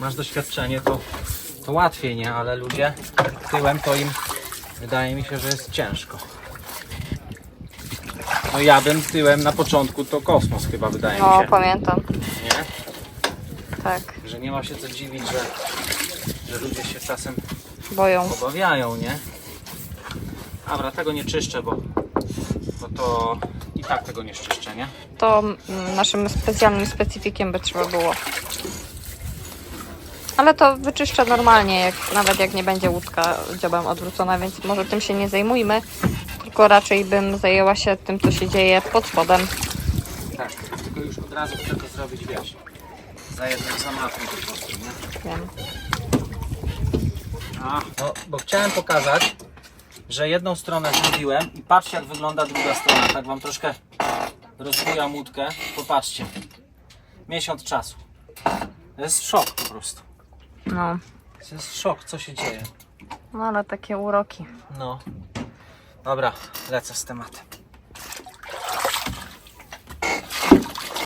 masz doświadczenie, to, to łatwiej, nie? Ale ludzie tyłem to im wydaje mi się, że jest ciężko. No ja bym tyłem na początku to kosmos chyba wydaje mi No, się. pamiętam. Nie? Tak, Że nie ma się co dziwić, że, że ludzie się czasem boją. obawiają, nie? Dobra, tego nie czyszczę, bo, bo to i tak tego nie czyszczę, nie? To mm, naszym specjalnym specyfikiem by trzeba było. Ale to wyczyszczę normalnie, jak, nawet jak nie będzie łódka dziobem odwrócona, więc może tym się nie zajmujmy. Tylko raczej bym zajęła się tym, co się dzieje pod spodem. Tak, tylko już od razu chcę to zrobić, wiesz, za jednym zamachem po prostu, nie? Wiem. A, no, bo chciałem pokazać, że jedną stronę zrobiłem i patrzcie jak wygląda druga strona. Tak wam troszkę rozbujam łódkę. Popatrzcie. Miesiąc czasu. To jest szok po prostu. No, To jest szok, co się dzieje. no ale takie uroki. No. Dobra, lecę z tematem.